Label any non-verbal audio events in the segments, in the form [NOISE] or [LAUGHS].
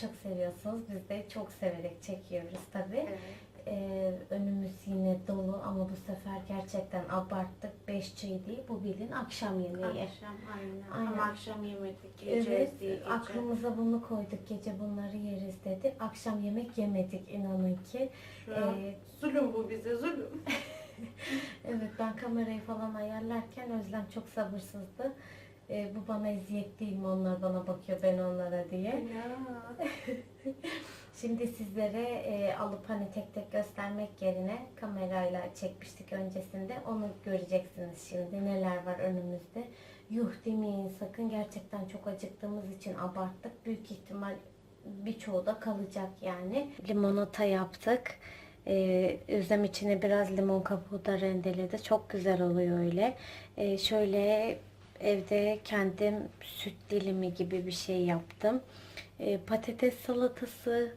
çok seviyorsunuz. Biz de çok severek çekiyoruz tabii. Evet. Ee, önümüz yine dolu ama bu sefer gerçekten abarttık. Beş çay değil, bu bilin akşam yemeği. Akşam aynen. Aynen. Ama akşam yemedik. Gece Evet, değil, gece. aklımıza bunu koyduk. Gece bunları yeriz dedik. Akşam yemek yemedik inanın ki. Şu Ee, zulüm bu bize zulüm. [LAUGHS] evet ben kamerayı falan ayarlarken Özlem çok sabırsızdı. Ee, bu bana eziyet değil mi? Onlar bana bakıyor ben onlara diye. [LAUGHS] Şimdi sizlere e, alıp hani tek tek göstermek yerine kamerayla çekmiştik öncesinde. Onu göreceksiniz şimdi. Neler var önümüzde. Yuh demeyin sakın. Gerçekten çok acıktığımız için abarttık. Büyük ihtimal birçoğu da kalacak yani. Limonata yaptık. Ee, Özlem içine biraz limon kabuğu da rendeledi. Çok güzel oluyor öyle. Ee, şöyle evde kendim süt dilimi gibi bir şey yaptım. Ee, patates salatası,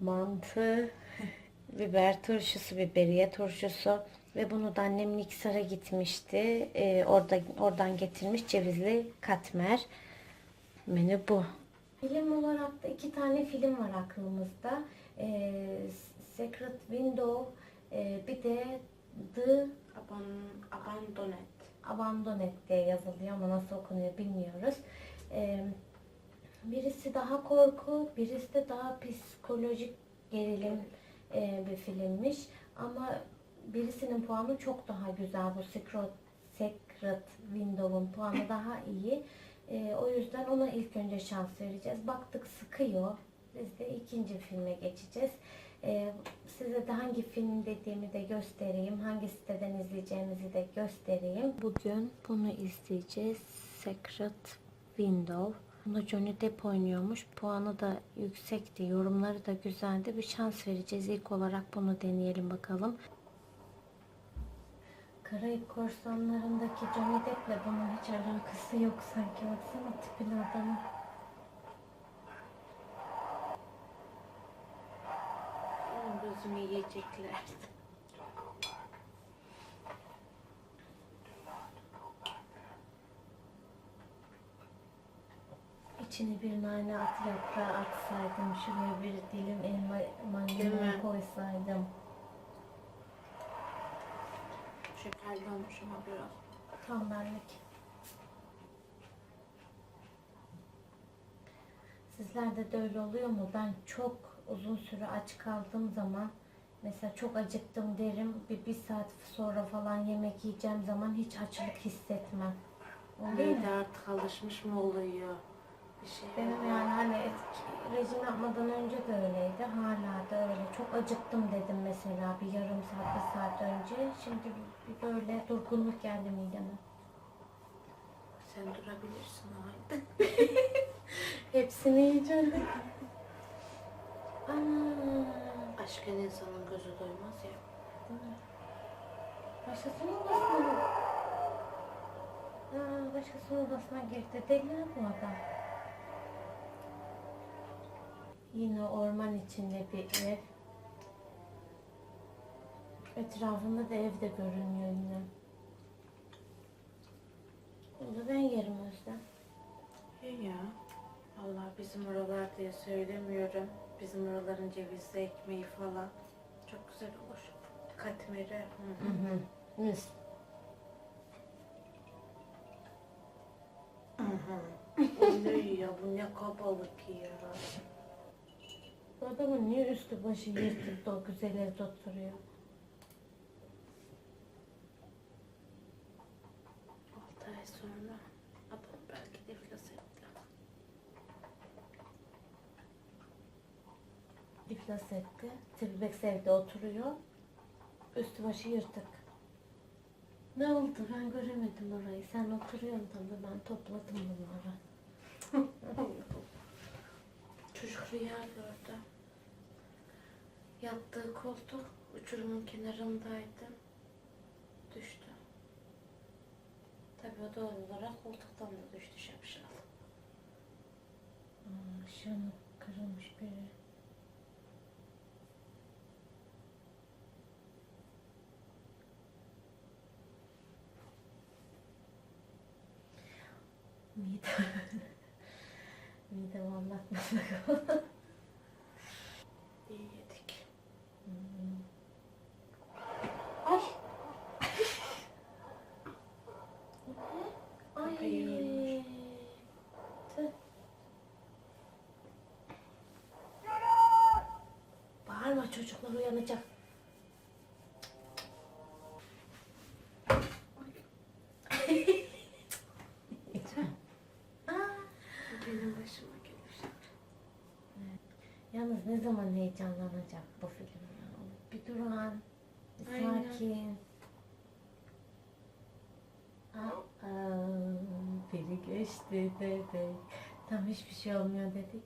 mantı, [LAUGHS] biber turşusu, biberiye turşusu ve bunu da annem Niksar'a gitmişti. Ee, orada oradan getirmiş cevizli katmer. Menü bu. Film olarak da iki tane film var aklımızda. Ee, Secret Window, e, bir de The Aban, abandonet. Diye yazılıyor ama nasıl okunuyor bilmiyoruz. Ee, birisi daha korku, birisi de daha psikolojik gerilim e, bir filmmiş. Ama birisinin puanı çok daha güzel. Bu Secret, Secret Window'un puanı daha iyi. E, o yüzden ona ilk önce şans vereceğiz. Baktık sıkıyor. Biz de ikinci filme geçeceğiz. E, size de hangi film dediğimi de göstereyim. Hangi siteden izleyeceğimizi de göstereyim. Bugün bunu izleyeceğiz. Secret Window. Bunda Johnny Depp oynuyormuş. Puanı da yüksekti. Yorumları da güzeldi. Bir şans vereceğiz. İlk olarak bunu deneyelim bakalım. Karayip korsanlarındaki Johnny Depp'le bunun hiç alakası yok sanki. Baksana tipine adamın. Gözünü yiyecekler. İçine bir nane at yaprağı atsaydım. Şuraya bir dilim elma mandalina koysaydım. Şekerli olmuş ama biraz. Tam benlik. Sizlerde de öyle oluyor mu? Ben çok uzun süre aç kaldığım zaman mesela çok acıktım derim. Bir, bir saat sonra falan yemek yiyeceğim zaman hiç açlık hissetmem. Oluyor? Mide artık alışmış mı oluyor? Bir şey. Benim yani hani rejim yapmadan önce de öyleydi. Hala da öyle. Çok acıktım dedim mesela bir yarım saat, bir saat önce. Şimdi bir böyle durgunluk geldi mideme. Sen durabilirsin o halde. [LAUGHS] Hepsini yiyeceğim. [LAUGHS] Ana. Aşkın insanın gözü doymaz ya. Başkasının odasına mı? Aa, başkasının odasına girdi. Deli bu adam. Yine orman içinde bir ev. Etrafında da ev de görünüyor yine. Bunu ben yerim Özlem. İyi ya. Allah bizim oralar diye söylemiyorum. Bizim oraların cevizli ekmeği falan. Çok güzel olur. Katmeri. Hı hı. Mis. Hı hı. O ne ya bu ne kabalık ya. Adamın niye üstü başı yırtık da o güzel evde oturuyor? Altı ay sonra adam belki de iflas etti. İflas etti. Tilbex evde oturuyor. Üstü başı yırtık. Ne oldu? Ben göremedim orayı. Sen oturuyorsun tabii. Ben topladım bunları. [LAUGHS] Çocuk rüya gördü. Yattığı koltuk uçurumun kenarındaydı. Düştü. Tabii o doğal olarak koltuktan da düştü şapşal. Aa, ışığını 見た見たまんまなんだか見えてきうん。あいあい Ne zaman heyecanlanacak bu film ya? Bir duran, bir Aynen. sakin. Aa, biri geçti dedik. Tam hiçbir şey olmuyor dedik.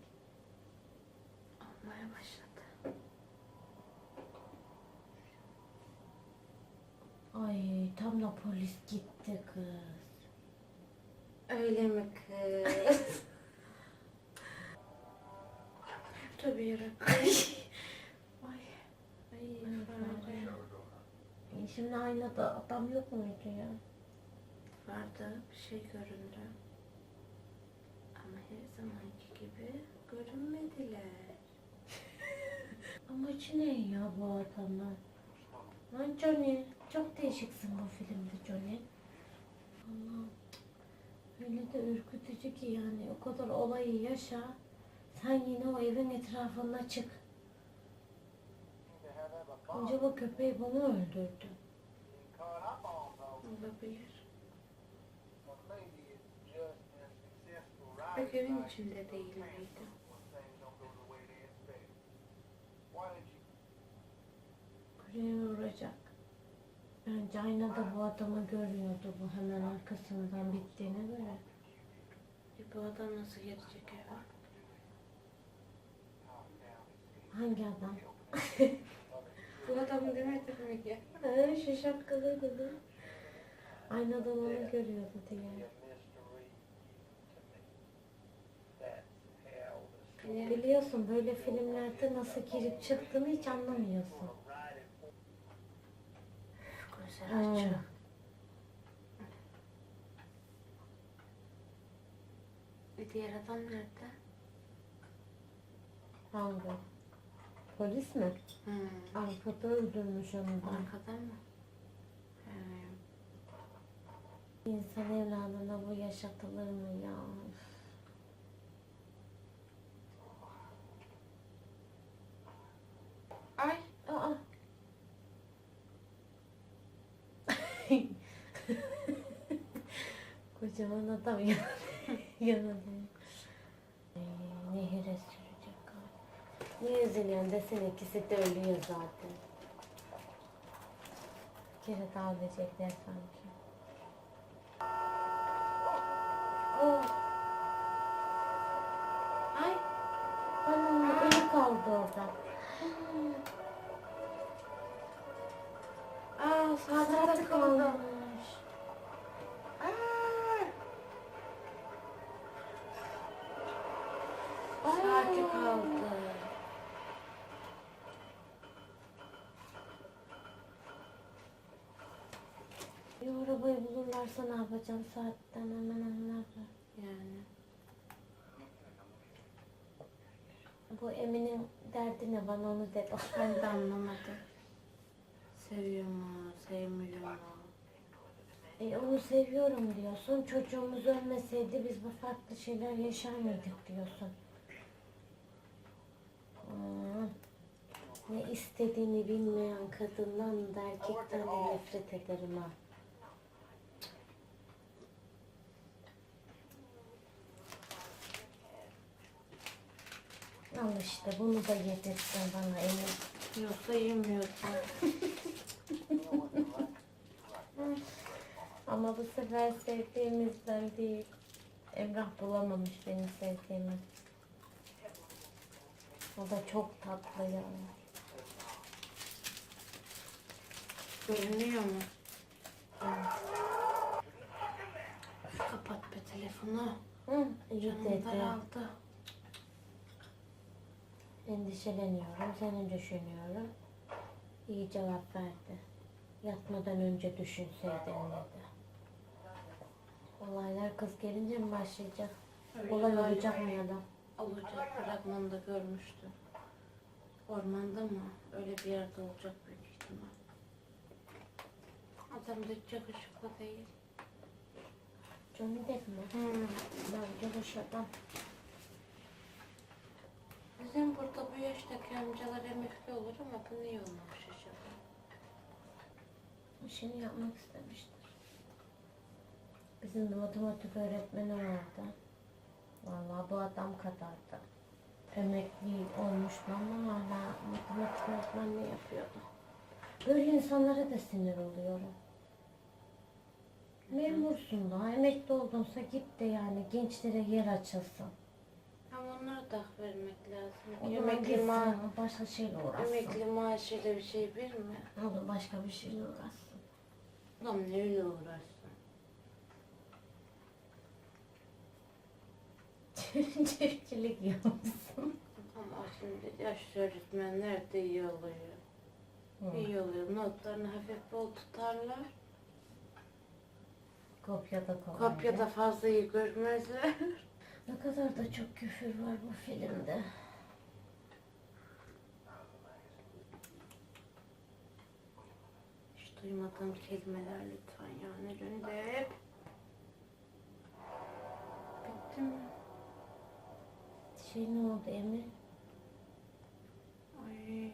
Olmaya başladı. Ay tam da polis gitti kız. Öyle mi kız? [LAUGHS] Tabii yarabbim. Ay. Ay. Ay. E, Şimdi aynada adam yok muydu ya? Vardı bir şey göründü. Ama her zamanki gibi görünmediler. [LAUGHS] Amacı ne ya bu adamlar? Lan Johnny, çok değişiksin bu filmde Johnny. Allah'ım. Öyle de ürkütücü ki yani o kadar olayı yaşa. Sen yine o evin etrafında çık. Acaba köpeği bunu öldürdü. Olabilir. Evin içinde değil miydi? Buraya vuracak. Bence aynada bu adamı görüyordu bu hemen arkasından bittiğine göre. E bu adam nasıl gelecek eve? Hangi adam? [LAUGHS] Bu adam demedim mi ki? Ee, şu şapkalı dedi. Aynadan onu görüyordu diye. Biliyorsun böyle filmlerde nasıl girip çıktığını hiç anlamıyorsun. Gözler Hmm. açık. E diğer adam nerede? Hangi? Polis mi? Hmm. Arkada öldürmüş onu da. Arkada mı? He. İnsan evladına bu yaşatılır mı ya? Ay. Aa. [LAUGHS] Kocaman adam ya. [LAUGHS] Yanına Niye üzülüyorsun desene ikisi de ölüyor zaten. Bir kere daha ölecekler sanki. Oh. Ay. Ana eli kaldı orada. Aa saate kaldı. Saati kaldı. Bir bulurlarsa ne yapacağım saatten hemen hemen. Yani. Bu Emin'in derdi ne bana onu de. [LAUGHS] Ben de anlamadım. Seviyor mu, sevmiyor mu? E, onu seviyorum diyorsun. Çocuğumuz ölmeseydi biz bu farklı şeyler yaşar mıydık diyorsun. Hmm. Ne istediğini bilmeyen kadından da erkekten de nefret ederim ha. Al işte bunu da yedirsin bana Emin. Yoksa yemiyordu. [LAUGHS] Ama bu sefer sevdiğimizden değil. Emrah bulamamış benim sevdiğimi. O da çok tatlı ya. Görünüyor mu? Kapat be telefonu. Hı, iyi Canım dedi. daraldı. Endişeleniyorum, seni düşünüyorum. İyi cevap verdi. Yatmadan önce düşünseydin dedi. Olaylar kız gelince mi başlayacak? Olay olacak mı ya da? Olacak fragmanda görmüştüm. Ormanda mı? Öyle bir yerde olacak büyük ihtimal. Adam da hiç yakışıklı değil. Johnny Depp mi? Hmm. Hoş adam. Bizim burada bu yaştaki amcalar emekli olur ama bu niye olmamış acaba? İşini yapmak istemiştir. Bizim de matematik öğretmeni vardı. Vallahi bu adam kadardı. Emekli olmuştu ama hala matematik öğretmenliği yapıyordu. Böyle insanlara da sinir oluyorum. Memursun da, emekli oldunsa git de yani gençlere yer açılsın. Onlara da hak vermek lazım. Emekli, ma başka şeyle uğraşsın. emekli maaşıyla bir şey bir mi? O da başka bir şeyle uğraşsın. Ulan neyle uğraşsın? Çiftçilik yapsın. Ama şimdi yaşlı öğretmenler de iyi oluyor. İyi oluyor. Notlarını hafif bol tutarlar. Kopyada kolay. Kopyada fazla iyi görmezler. [LAUGHS] Ne kadar da çok küfür var bu filmde. Hiç duymadığım kelimeler lütfen yani hep. Bitti mi? Şey ne oldu Emir? Ay.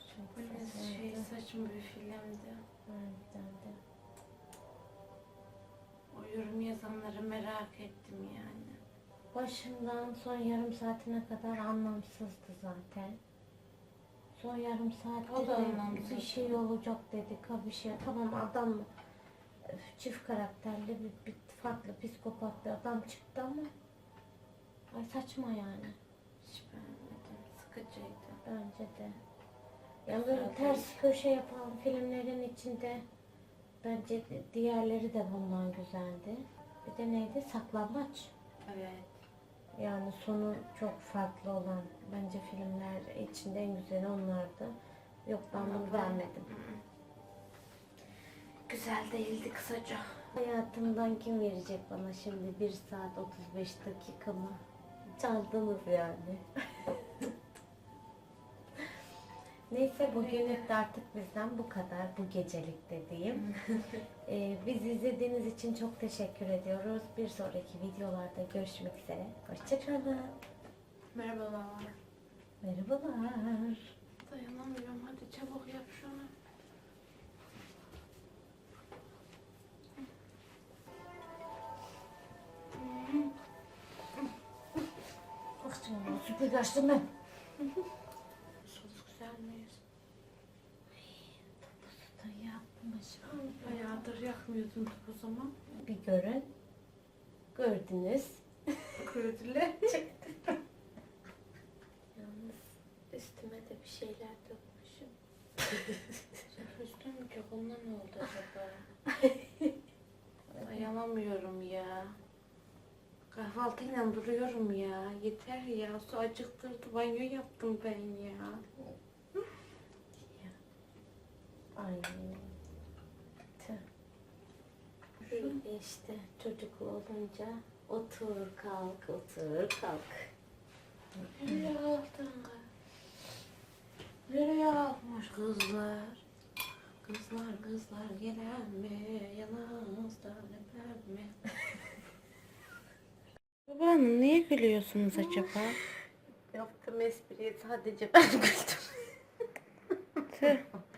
Çok Böyle şey saçma bir filmdi. Harbiden de. Yorum yazanları merak ettim yani. Başından son yarım saatine kadar anlamsızdı zaten. Son yarım saatte O da de anlamsız. bir şey olacak dedik ha bir şey. Tamam adam öf, çift karakterli bir, bir farklı psikopat bir adam çıktı ama ay saçma yani. Hiç beğenmedim. Sıkıcıydı. Bence de. Yani böyle Zaten- ters köşe yapan filmlerin içinde bence di- diğerleri de bundan güzeldi. Bir de neydi? Saklambaç. Evet. Yani sonu çok farklı olan bence filmler içinde en güzeli onlardı. Yok ben bunu beğenmedim. Güzel değildi kısaca. Hayatımdan kim verecek bana şimdi 1 saat 35 dakika mı? Çaldınız yani. [LAUGHS] Neyse bugünlük de artık bizden bu kadar bu gecelik dediğim. [LAUGHS] Ee, bizi izlediğiniz için çok teşekkür ediyoruz. Bir sonraki videolarda görüşmek üzere. Hoşçakalın. Merhabalar. Merhabalar. Dayanamıyorum. Hadi çabuk yap şunu. Bak canım süpürge açtım ben. [LAUGHS] yakmıyordun o zaman. Bir görün. Gördünüz. Krediler. [LAUGHS] Yalnız üstüme de bir şeyler dökmüşüm. [LAUGHS] Üstüm çok ondan ne oldu acaba? [LAUGHS] Dayanamıyorum ya. Kahvaltıyla duruyorum ya. Yeter ya. Su acıktırdı. Banyo yaptım ben ya. Ay. İşte çocuklu olunca otur kalk otur kalk. Nereye aldın? Nereye almış kızlar? Kızlar kızlar gelen mi? Yanınızda öper mi? [LAUGHS] Babanın niye gülüyorsunuz acaba? Yaptığım espriye sadece ben güldüm. Tüh. [LAUGHS]